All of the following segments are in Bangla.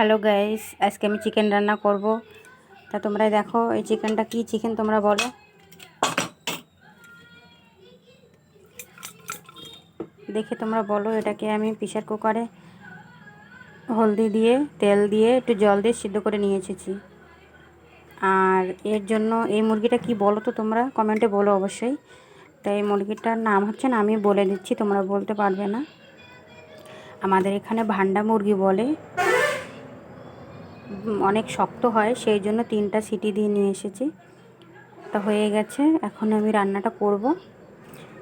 হ্যালো গাইস, আজকে আমি চিকেন রান্না করব। তা তোমরা দেখো, এই চিকেনটা কি চিকেন তোমরা বলো। দেখে তোমরা বলো, এটাকে আমি প্রেশার কুকারে হলদি দিয়ে, তেল দিয়ে একটু জল দিয়ে সিদ্ধ করে নিয়ে এসেছি। আর এর জন্য এই মুরগিটা কি বলো তো তোমরা, কমেন্টে বলো অবশ্যই। তাই এই মুরগিটার নাম হচ্ছে না, আমি বলে দিচ্ছি, তোমরা বলতে পারবে না। আমাদের এখানে ভান্ডা মুরগি বলে। অনেক শক্ত হয়, সেই জন্য তিনটা সিটি দিয়ে নিয়ে এসেছি। তা হয়ে গেছে, এখন আমি রান্নাটা করব।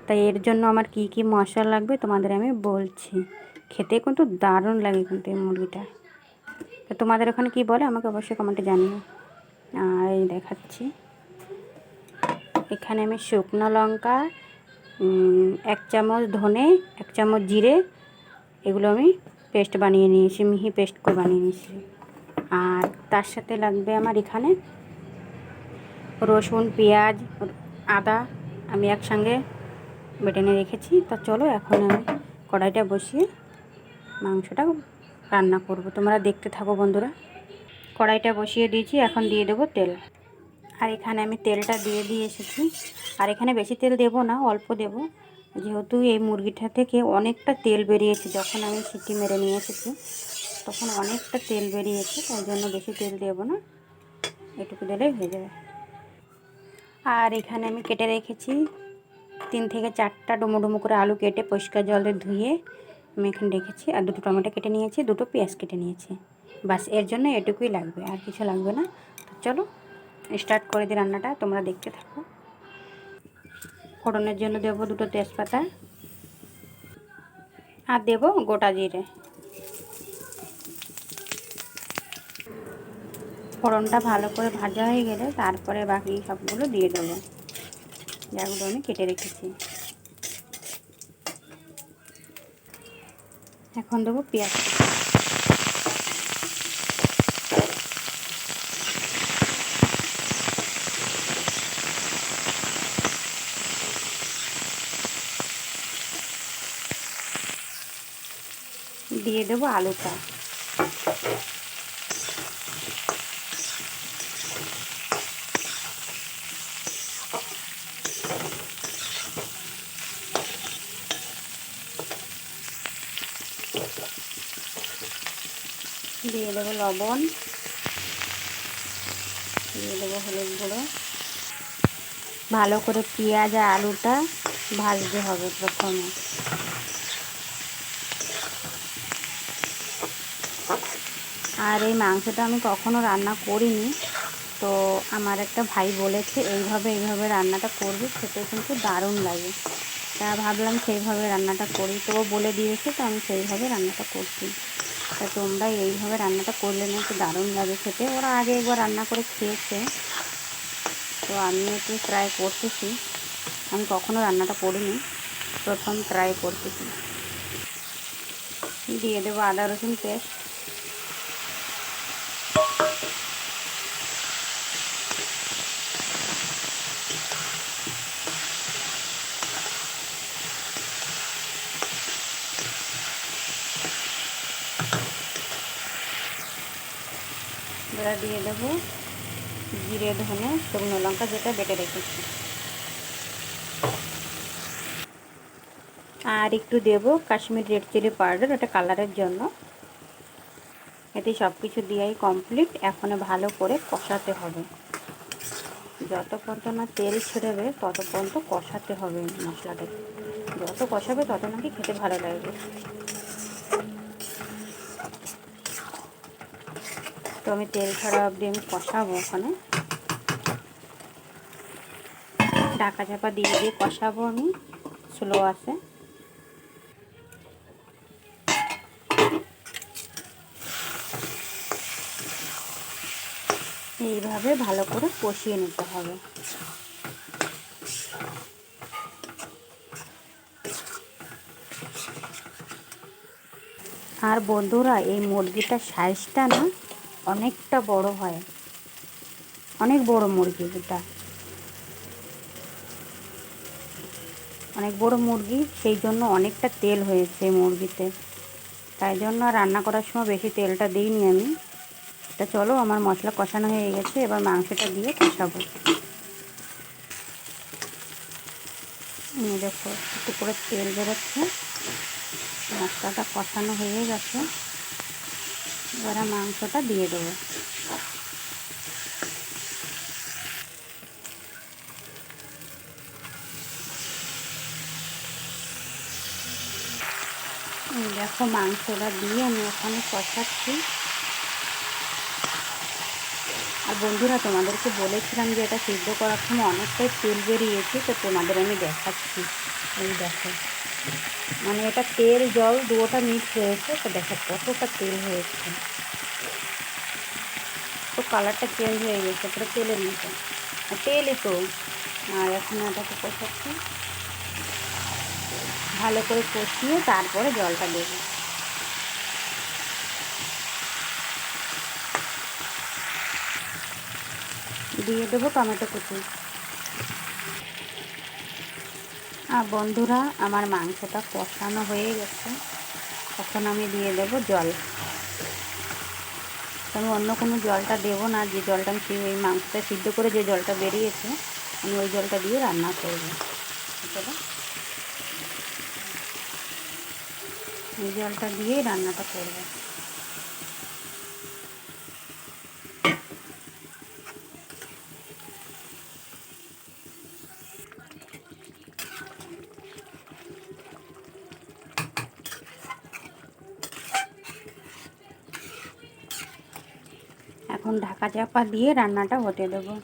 তাই এর জন্য আমার কি কি মশলা লাগবে তোমাদের আমি বলছি। খেতে কিন্তু দারুণ লাগে কিন্তু এই মুরগিটা। তা তোমাদের ওখানে কি বলে আমাকে অবশ্যই কমেন্টে জানিও। আর এই দেখাচ্ছি। এখানে আমি শুকনো লঙ্কা এক চামচ ধনে, এক চামচ জিরে, এগুলো আমি পেস্ট বানিয়ে নিয়েছি, মিহি পেস্ট করে বানিয়ে নিয়েছি। তার সাথে লাগবে আমার এখানে। রসুন, পেঁয়াজ, আদা আমি একসঙ্গে বেটে নিয়ে রেখেছি। তা চলো এখন আমি কড়াইটা বসিয়ে মাংসটা রান্না করব। তোমরা দেখতে থাকো বন্ধুরা। কড়াইটা বসিয়ে দিয়েছি, এখন দিয়ে দেবো তেল। আর এখানে আমি তেলটা দিয়ে দিয়ে এসেছি। আর এখানে বেশি তেল দেবো না, অল্প দেব। যেহেতু এই মুরগিটা থেকে অনেকটা তেল বেরিয়েছে, যখন আমি সিটি মেরে নিয়ে এসেছি। তখন অনেকটা তেল বেরিয়েছে, তাই জন্য বেশি তেল দেবো না। এটুকু দিলেই হয়ে যাবে। আর এখানে আমি কেটে রেখেছি তিন থেকে চারটা ডুমো ডুমো করে আলু কেটে পরিষ্কার জলে ধুয়ে আমি এখানে রেখেছি। আর দুটো টমেটো কেটে নিয়েছি, দুটো পেঁয়াজ কেটে নিয়েছি। বাস, এর জন্য এটুকুই লাগবে, আর কিছু লাগবে না। তো চলো, স্টার্ট করে দিই রান্নাটা, তোমরা দেখতে থাকো। ফোড়নের জন্য দেবো দুটো তেজপাতা। আর দেবো গোটা জিরে। ফোড়নটা ভালো করে ভাজা হয়ে গেলে তারপরে বাকি সবগুলো দিয়ে দেবো। যাগুলো আমি কেটে রেখেছি। এখন দেবো পেঁয়াজ। দিয়ে দেবো আলুটা। দিয়ে দেবো লবণ। দিয়ে দেবো হলুদ গুঁড়ো। ভালো করে পেঁয়াজ আর আলুটা ভাজতে হবে প্রথমে। আর এই মাংসটা আমি কখনো রান্না করিনি, তো আমার একটা ভাই বলেছে, এইভাবে এইভাবে রান্নাটা করবে, খেতে কিন্তু দারুণ লাগে। তা ভাবলাম সেইভাবে রান্নাটা করি। তো বলে দিয়েছে, তো আমি সেইভাবে রান্নাটা করছি। তা তোমরা এইভাবে রান্নাটা করলে না একটু দারুণ লাগে খেতে। ওরা আগে একবার রান্না করে খেয়েছে। তো আমি একটু ট্রাই করতেছি। আমি কখনো রান্নাটা করিনি। প্রথম ট্রাই করতেছি। দিয়ে দেবো আদা রসুন পেস্ট। এবার দিয়ে দেবো, জিরে, ধনে, শুকনো লঙ্কা, যেটা বেটে রেখেছি। আর একটু দেবো কাশ্মীর রেড চিলি পাউডার, ওটা কালারের জন্য। এতে সব কিছু দিয়েই কমপ্লিট এখন ভালো করে কষাতে হবে। যত পর্যন্ত না তেল ছেড়েবে, তত পর্যন্ত কষাতে হবে মশলাটাকে। যত কষাবে, তত নাকি খেতে ভালো লাগবে। তো আমি তেল ছাড়া অবধি আমি কষাবো ওখানে। ঢাকা চাপা দিয়ে দিয়ে কষাবো আমি, স্লো আছে। এইভাবে ভালো করে কষিয়ে নিতে হবে। আর বন্ধুরা, এই মুরগিটার সাইজটা না অনেকটা বড় হয়। অনেক বড় মুরগি এটা। অনেক বড় মুরগি, সেই জন্য অনেকটা তেল হয়েছে মুরগিতে। তাই জন্য রান্না করার সময় বেশি তেলটা দিইনি আমি। তা চলো, আমার মশলা কষানো হয়ে গেছে, এবার মাংসটা দিয়ে কষাবো। দেখো, একটু করে তেল বেরোচ্ছে। মশলাটা কষানো হয়ে গেছে। এবারে মাংসটা দিয়ে দেবো। দেখো মাংসটা দিয়ে আমি ওখানে কষাচ্ছি। আর বন্ধুরা, তোমাদেরকে বলেছিলাম যে এটা সিদ্ধ করার সময় অনেকটাই তেল বেরিয়েছে, তো তোমাদের আমি দেখাচ্ছি। এই দেখো। মানে এটা তেল, জল দুটোটা মিক্স হয়েছে তো দেখো কতটা তেল হয়েছে তো কালারটা চেঞ্জ হয়ে গেছে পুরো তেলের মতো তেলই তো আর এখন এটাকে কষাচ্ছি। ভালো করে কষিয়ে তারপরে জলটা দেবো। দিয়ে দেবো টমেটো কুচি আর বন্ধুরা, আমার মাংসটা কষানো হয়ে গেছে। তখন আমি দিয়ে দেব জল। আমি অন্য কোনো জলটা দেবো না, যে জলটা আমি ওই মাংসটা সিদ্ধ করে যে জলটা বেরিয়েছে, আমি ওই জলটা দিয়ে রান্না করব। এই জলটা দিয়েই রান্নাটা করব। ঢাকা চাপা দিয়ে রান্নাটা হতে দেবো।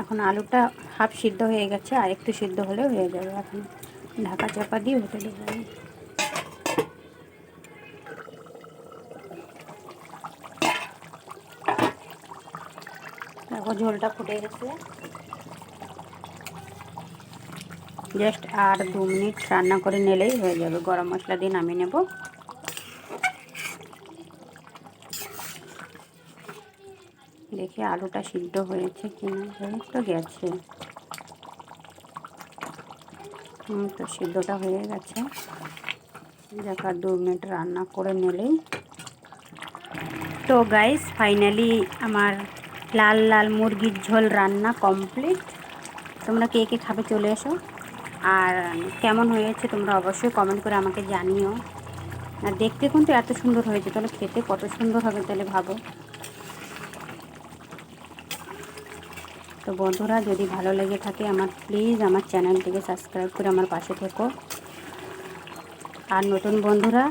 এখন আলুটা হাফ সিদ্ধ হয়ে গেছে, আর একটু সিদ্ধ হলেও হয়ে যাবে। এখন ঢাকা চাপা দিয়ে হতে দেবো দেখো, ঝোলটা ফুটে গেছে। জাস্ট আর দু মিনিট রান্না করে নিলেই হয়ে যাবে। গরম মশলা দিয়ে নামিয়ে নেব দেখি আলুটা সিদ্ধ হয়েছে কিনা হয়ে তো গেছে। তো সিদ্ধটা হয়ে গেছে। দেখ আর দু মিনিট রান্না করে নিলেই। তো গাইস ফাইনালি আমার লাল লাল মুরগির ঝোল রান্না কমপ্লিট তোমরা কে কে খাবে চলে এসো। আর কেমন হয়েছে তোমরা অবশ্যই কমেন্ট করে আমাকে জানিও। আর দেখতে কিন্তু এত সুন্দর হয়েছে, তাহলে খেতে কত সুন্দর হবে তাহলে ভাবো। তো বন্ধুরা, যদি ভালো লেগে থাকে আমার প্লিজ আমার চ্যানেলটিকে সাবস্ক্রাইব করে আমার পাশে থেকো। আর নতুন বন্ধুরা,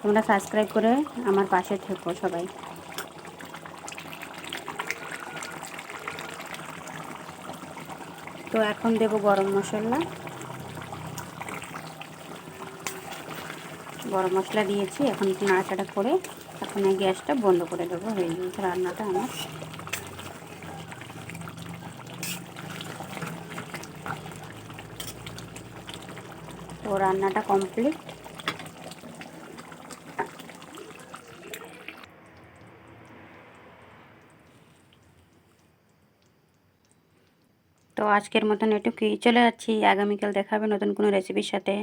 তোমরা সাবস্ক্রাইব করে আমার পাশে থেকো সবাই। তো এখন দেব গরম মশলা। গরম মশলা দিয়েছি, এখন নাড়াচাড়া করে, এখন গ্যাসটা বন্ধ করে দেবো। হয়ে গেছে রান্নাটা আমার। তো রান্নাটা কমপ্লিট। তো আজকের মতন একটু কি চলে যাচ্ছি। আগামীকাল দেখাবে নতুন কোনো রেসিপির সাথে।